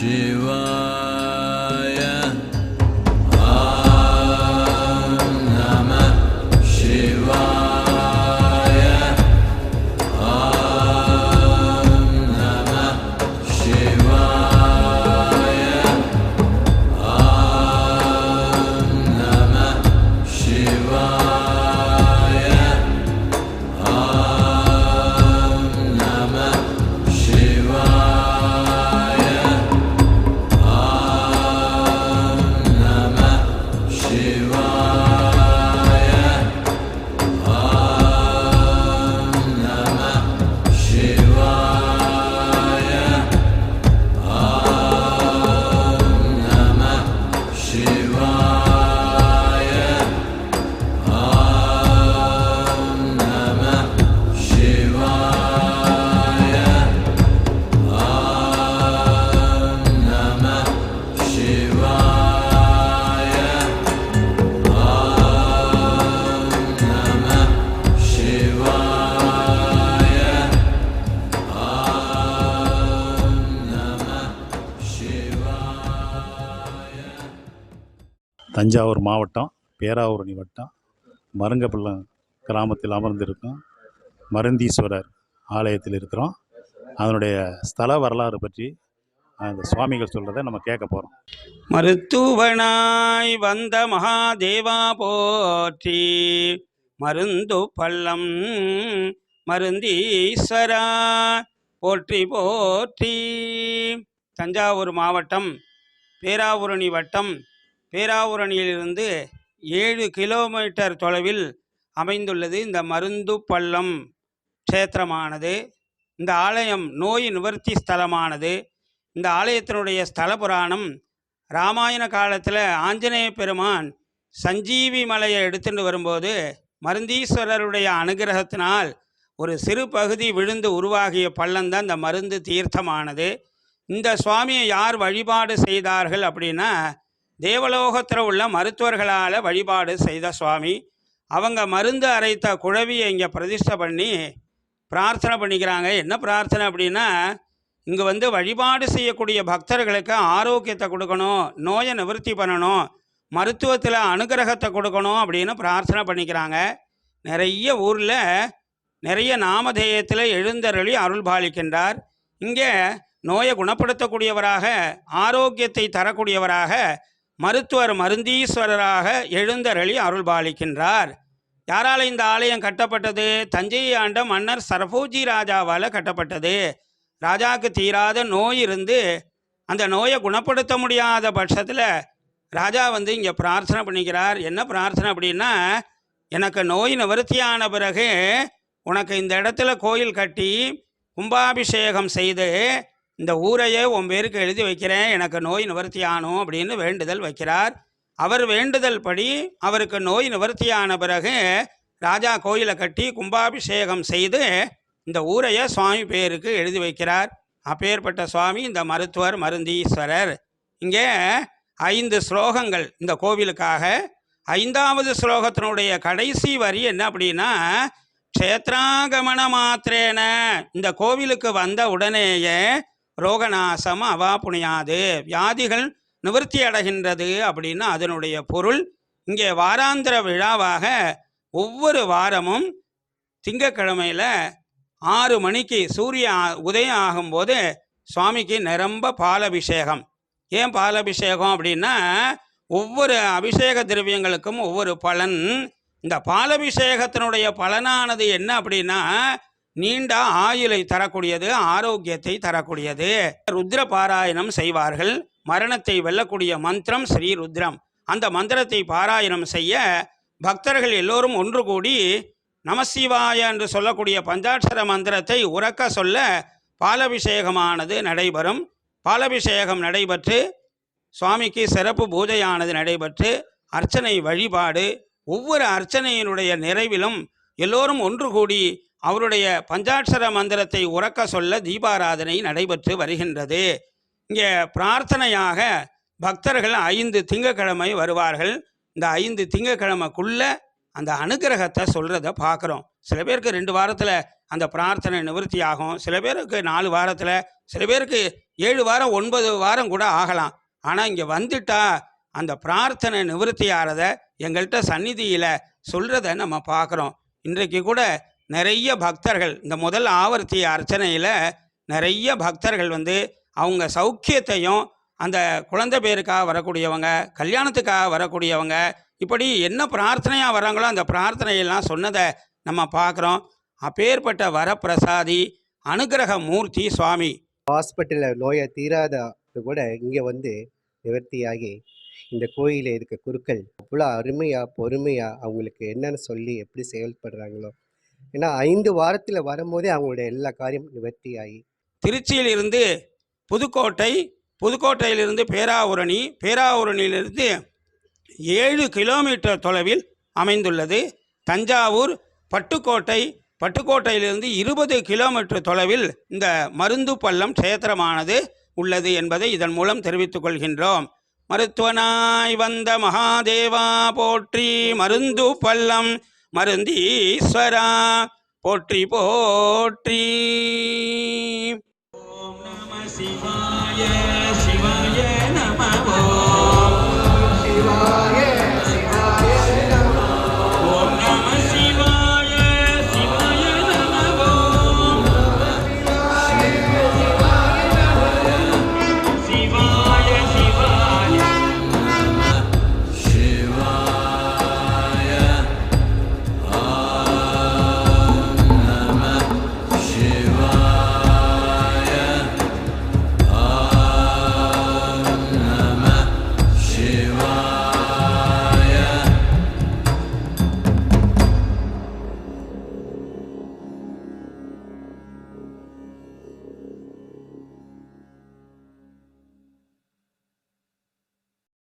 she Thanjavur மாவட்டம் பேராவூரணி வட்டம் மருங்கப்பள்ளம் கிராமத்தில் அமர்ந்திருக்கும் மருந்தீஸ்வரர் ஆலயத்தில் இருக்கிறோம். அதனுடைய ஸ்தல வரலாறு பற்றி அந்த சுவாமிகள் சொல்கிறத நம்ம கேட்க போகிறோம் மருத்துவனாய் வந்த மகாதேவா போற்றி மருந்து பள்ளம் மருந்தீஸ்வரா போற்றி போற்றி. தஞ்சாவூர் மாவட்டம் பேராவூரணி வட்டம் பேராவூரணியிலிருந்து ஏழு கிலோமீட்டர் தொலைவில் அமைந்துள்ளது இந்த மருந்து பள்ளம் க்ஷேத்திரமானது. இந்த ஆலயம் நோய் நிவர்த்தி ஸ்தலமானது. இந்த ஆலயத்தினுடைய ஸ்தல புராணம் ராமாயண காலத்தில் ஆஞ்சநேய பெருமான் சஞ்சீவி மலையை எடுத்துட்டு வரும்போது மருந்தீஸ்வரருடைய அனுகிரகத்தினால் ஒரு சிறு பகுதி விழுந்து உருவாகிய பள்ளம்தான் இந்த மருந்து தீர்த்தமானது. இந்த சுவாமியை யார் வழிபாடு செய்தார்கள் அப்படின்னா தேவலோகத்தில் உள்ள மருத்துவர்களால் வழிபாடு செய்த சுவாமி அவங்க மருந்து அரைத்த குழவியை இங்கே பிரதிஷ்டை பண்ணி பிரார்த்தனை பண்ணிக்கிறாங்க. என்ன பிரார்த்தனை அப்படின்னா இங்கே வந்து வழிபாடு செய்யக்கூடிய பக்தர்களுக்கு ஆரோக்கியத்தை கொடுக்கணும் நோயை நிவர்த்தி பண்ணணும் மருத்துவத்தில் அனுகிரகத்தை கொடுக்கணும் அப்படின்னு பிரார்த்தனை பண்ணிக்கிறாங்க. நிறைய ஊரில் நிறைய நாமதேயத்தில் எழுந்தருளி அருள் பாலிக்கின்றார். இங்கே நோயை குணப்படுத்தக்கூடியவராக ஆரோக்கியத்தை தரக்கூடியவராக மருத்துவர் மருந்தீஸ்வரராக எழுந்தருளி அருள் பாலிக்கின்றார் யாரால் இந்த ஆலயம் கட்டப்பட்டது? தஞ்சையை ஆண்ட மன்னர் சரபோஜி ராஜாவால் கட்டப்பட்டது. ராஜாவுக்கு தீராத நோய் இருந்து அந்த நோயை குணப்படுத்த முடியாத பட்சத்தில் ராஜா வந்து இங்கே பிரார்த்தனை பண்ணிக்கிறார். என்ன பிரார்த்தனை அப்படின்னா எனக்கு நோய் நிவர்த்தியான பிறகு உனக்கு இந்த இடத்துல கோயில் கட்டி கும்பாபிஷேகம் செய்து இந்த ஊரையே உன் பேருக்கு எழுதி வைக்கிறேன் எனக்கு நோய் நிவர்த்தி ஆகணும் அப்படின்னு வேண்டுதல் வைக்கிறார். அவர் வேண்டுதல் படி அவருக்கு நோய் நிவர்த்தியான பிறகு ராஜா கோயிலை கட்டி கும்பாபிஷேகம் செய்து இந்த ஊரையே சுவாமி பேருக்கு எழுதி வைக்கிறார். அப்பேற்பட்ட சுவாமி இந்த மருத்துவர் மருந்தீஸ்வரர். இங்கே ஐந்து ஸ்லோகங்கள் இந்த கோவிலுக்காக. ஐந்தாவது ஸ்லோகத்தினுடைய கடைசி வரி என்ன அப்படின்னா க்ஷேத்ராகமன மாத்திரேன இந்த கோவிலுக்கு வந்த உடனேயே ரோகநாசம் அவா புனியாது வியாதிகள் நிவர்த்தி அடைகின்றது அப்படின்னு அதனுடைய பொருள். இங்கே வாராந்திர விழாவாக ஒவ்வொரு வாரமும் திங்கக்கிழமையில் ஆறு மணிக்கு சூரிய ஆ- உதயம் ஆகும்போது சுவாமிக்கு நிரம்ப பாலபிஷேகம். ஏன் பாலபிஷேகம் அப்படின்னா ஒவ்வொரு அபிஷேக திரவியங்களுக்கும் ஒவ்வொரு பலன். இந்த பாலபிஷேகத்தினுடைய பலனானது என்ன அப்படின்னா நீண்ட ஆயுளை தரக்கூடியது ஆரோக்கியத்தை தரக்கூடியது. ருத்ர பாராயணம் செய்வார்கள். மரணத்தை வெல்லக்கூடிய மந்திரம் ஸ்ரீ ருத்ரம். அந்த மந்திரத்தை பாராயணம் செய்ய பக்தர்கள் எல்லோரும் ஒன்று கூடி நமசிவாய என்று சொல்லக்கூடிய பஞ்சாட்சர மந்திரத்தை உறக்க சொல்ல பாலபிஷேகமானது நடைபெறும். பாலபிஷேகம் நடைபெற்று சுவாமிக்கு சிறப்பு பூஜையானது நடைபெற்று அர்ச்சனை வழிபாடு. ஒவ்வொரு அர்ச்சனையினுடைய நிறைவிலும் எல்லோரும் ஒன்று கூடி அவருடைய பஞ்சாட்சர மந்திரத்தை உறக்க சொல்ல தீபாராதனை நடைபெற்று வருகின்றது. இங்கே பிரார்த்தனையாக பக்தர்கள் ஐந்து திங்கக்கிழமை வருவார்கள். இந்த ஐந்து திங்கக்கிழமைக்குள்ள அந்த அனுக்கிரகத்தை சொல்கிறத பார்க்குறோம். சில பேருக்கு ரெண்டு வாரத்தில் அந்த பிரார்த்தனை நிவர்த்தி ஆகும் சில பேருக்கு நாலு வாரத்தில் சில பேருக்கு ஏழு வாரம் ஒன்பது வாரம் கூட ஆகலாம். ஆனால் இங்கே வந்துட்டா அந்த பிரார்த்தனை நிவர்த்தி ஆகிறத எங்கள்கிட்ட சந்நிதியில் சொல்கிறத நம்ம பார்க்குறோம். இன்றைக்கு கூட நிறைய பக்தர்கள் இந்த முதல் ஆவர்த்தி அர்ச்சனையில் நிறைய பக்தர்கள் வந்து அவங்க சௌக்கியத்தையும் அந்த குழந்தை பேருக்காக வரக்கூடியவங்க கல்யாணத்துக்காக வரக்கூடியவங்க இப்படி என்ன பிரார்த்தனையாக வராங்களோ அந்த பிரார்த்தனையெல்லாம் சொன்னதை நம்ம பார்க்குறோம். அப்பேற்பட்ட வரப்பிரசாதி அனுக்கிரக மூர்த்தி சுவாமி. ஹாஸ்பிட்டலில் நோயை தீராத கூட இங்கே வந்து நிவர்த்தியாகி இந்த கோயிலில் இருக்க குருக்கள் அவ்வளோ அருமையாக பொறுமையாக அவங்களுக்கு என்னென்னு சொல்லி எப்படி செயல்படுறாங்களோ ஏன்னா ஐந்து வாரத்தில் வரும்போதே அவங்களுடைய எல்லா காரியம் நிவர்த்தியாகி திருச்சியிலிருந்து புதுக்கோட்டை புதுக்கோட்டையிலிருந்து பேராவூரணி பேராவூரணியிலிருந்து ஏழு கிலோமீட்டர் தொலைவில் அமைந்துள்ளது. தஞ்சாவூர் பட்டுக்கோட்டை பட்டுக்கோட்டையிலிருந்து இருபது கிலோமீட்டர் தொலைவில் இந்த மருந்து பள்ளம் கஷேத்திரமானது உள்ளது என்பதை இதன் மூலம் தெரிவித்துக் கொள்கின்றோம். மருத்துவனாய் வந்த மகாதேவா போற்றி மருந்து பள்ளம் மருந்தி ஈஸ்வரா போற்றி போற்றி. ஓம் சிவாய சிவாய நம சிவாய